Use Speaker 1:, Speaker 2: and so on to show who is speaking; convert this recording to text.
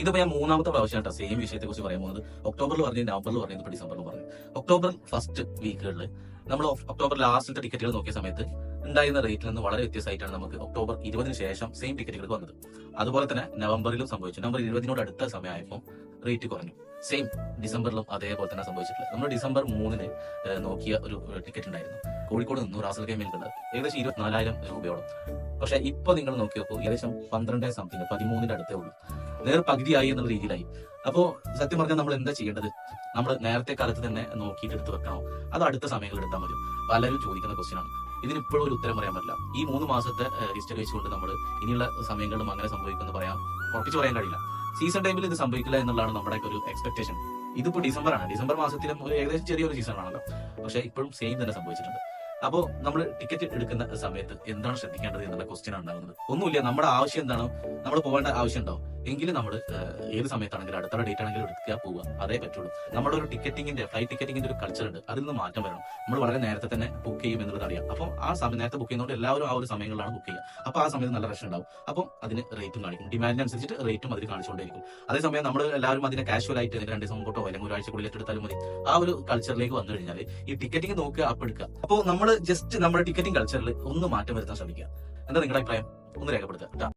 Speaker 1: ഇതിപ്പോ ഞാൻ മൂന്നാമത്തെ പ്രാവശ്യമായിട്ട് സെയിം വിഷയത്തെ കുറിച്ച് പറയാൻ പോകുന്നത്. ഒക്ടോബറിൽ പറഞ്ഞു നവംബറിൽ പറഞ്ഞു ഇപ്പോൾ ഡിസംബറിൽ പറഞ്ഞു. ഒക്ടോബർ ഫസ്റ്റ് വീക്കുകളിൽ നമ്മൾ ഒക്ടോബർ ലാസ്റ്റിലത്തെ ടിക്കറ്റുകൾ നോക്കിയ സമയത്ത് ഉണ്ടായിരുന്ന റേറ്റിൽ നിന്ന് വളരെ വ്യത്യസ്തമായിട്ടാണ് നമുക്ക് ഒക്ടോബർ ഇരുപതിന് ശേഷം സെയിം ടിക്കറ്റുകൾ വന്നത്. അതുപോലെ തന്നെ നവംബറിലും സംഭവിച്ചു. നവംബർ ഇരുപതിനോട് അടുത്ത സമയമായപ്പോൾ റേറ്റ് കുറഞ്ഞു. സെയിം ഡിസംബറിലും അതേപോലെ തന്നെ സംഭവിച്ചിട്ടുള്ളത്. നമ്മൾ ഡിസംബർ മൂന്നിന് നോക്കിയ ഒരു ടിക്കറ്റ് ഉണ്ടായിരുന്നു. കോഴിക്കോട് നിന്ന് റാസൽ ഗെയിമിൽക്കുള്ളത് ഏകദേശം ഇരുപത്തിനാലായിരം രൂപയോളം. പക്ഷെ ഇപ്പൊ നിങ്ങൾ നോക്കി നോക്കൂ ഏകദേശം പന്ത്രണ്ട് സംതിങ് പതിമൂന്നിന്റെ അടുത്തേ ഉള്ളൂ. നേർ പകുതിയായി എന്നുള്ള രീതിയിലായി. അപ്പോ സത്യം പറഞ്ഞാൽ നമ്മൾ എന്താ ചെയ്യേണ്ടത്? നമ്മൾ നേരത്തെ കാലത്ത് തന്നെ നോക്കിയിട്ട് എടുത്ത് വെക്കണോ? അത് അടുത്ത സമയങ്ങളിൽ എടുത്താൽ മതി പലരും ചോദിക്കുന്ന ക്വസ്റ്റ്യൻ ആണ്. ഇതിന് ഇപ്പോഴും ഒരു ഉത്തരം പറയാൻ പറ്റില്ല. ഈ മൂന്ന് മാസത്തെ ഹിസ്റ്ററി വെച്ചുകൊണ്ട് നമ്മൾ ഇനിയുള്ള സമയങ്ങളിലും അങ്ങനെ സംഭവിക്കുമെന്ന് പറയാം ഉറപ്പിച്ച് പറയാൻ കഴിയില്ല. സീസൺ ടൈമിൽ ഇത് സംഭവിക്കില്ല എന്നുള്ളതാണ് നമ്മുടെ ഒരു എക്സ്പെക്ടേഷൻ ഇതിപ്പോ ഡിസംബർ ആണ്. ഡിസംബർ മാസത്തിലും ഒരു ഏകദേശം ചെറിയൊരു സീസൺ ആണല്ലോ. പക്ഷെ ഇപ്പോഴും സെയിം തന്നെ സംഭവിച്ചിട്ടുണ്ട്. അപ്പോൾ നമ്മൾ ടിക്കറ്റ് എടുക്കുന്ന സമയത്ത് എന്താണ് ശ്രദ്ധിക്കേണ്ടത് എന്നുള്ള ക്വസ്റ്റ്യൻ ഉണ്ടാകുന്നത്. ഒന്നുമില്ല. നമ്മുടെ ആവശ്യം എന്താണ്? നമ്മൾ പോകേണ്ട ആവശ്യം ഉണ്ടോ? എങ്കിലും നമ്മൾ ഏത് സമയത്താണെങ്കിലും അടുത്ത ഡേറ്റ് ആണെങ്കിലും എടുക്കുക പോവുക. അതേ പറ്റുള്ളൂ. നമ്മുടെ ഒരു ടിക്കറ്റിംഗിന്റെ ഫ്ലൈറ്റ് ടിക്കറ്റിംഗിന്റെ ഒരു കൾച്ചർ ഉണ്ട്. അതിൽ നിന്ന് മാറ്റം വരണം. നമ്മൾ വളരെ നേരത്തെ തന്നെ ബുക്ക് ചെയ്യും എന്നുള്ളത് അറിയാം. അപ്പോൾ ആ സമയം നേരത്തെ ബുക്ക് ചെയ്യുന്നതുകൊണ്ട് എല്ലാവരും ആ ഒരു സമയങ്ങളിലാണ് ബുക്ക് ചെയ്യുക. അപ്പോൾ ആ സമയത്ത് നല്ല റഷ് ഉണ്ടാവും. അപ്പം അതിന് റേറ്റും കാണിക്കും. ഡിമാൻഡിനനുസരിച്ചിട്ട് റേറ്റും അതിൽ കാണിച്ചുകൊണ്ടിരിക്കും അതേസമയം നമ്മൾ എല്ലാവരും അതിനെ കാഷ്വൽ ആയിട്ട് രണ്ട് ദിവസം മുമ്പോട്ടോ അല്ലെങ്കിൽ ഒരാഴ്ചക്കുള്ളിൽ എടുത്താലും മതി. ആ ഒരു കൾച്ചറിലേക്ക് വന്നു കഴിഞ്ഞാൽ ഈ ടിക്കറ്റിംഗ് നോക്കുക അപ്പോൾ എടുക്കുക. അപ്പോൾ നമ്മൾ ജസ്റ്റ് നമ്മുടെ ടിക്കറ്റിംഗ് കൾച്ചറിൽ ഒന്ന് മാറ്റം വരുത്താൻ ശ്രമിക്കുക. എന്താ നിങ്ങളുടെ അഭിപ്രായം? ഒന്ന് രേഖപ്പെടുത്തുക.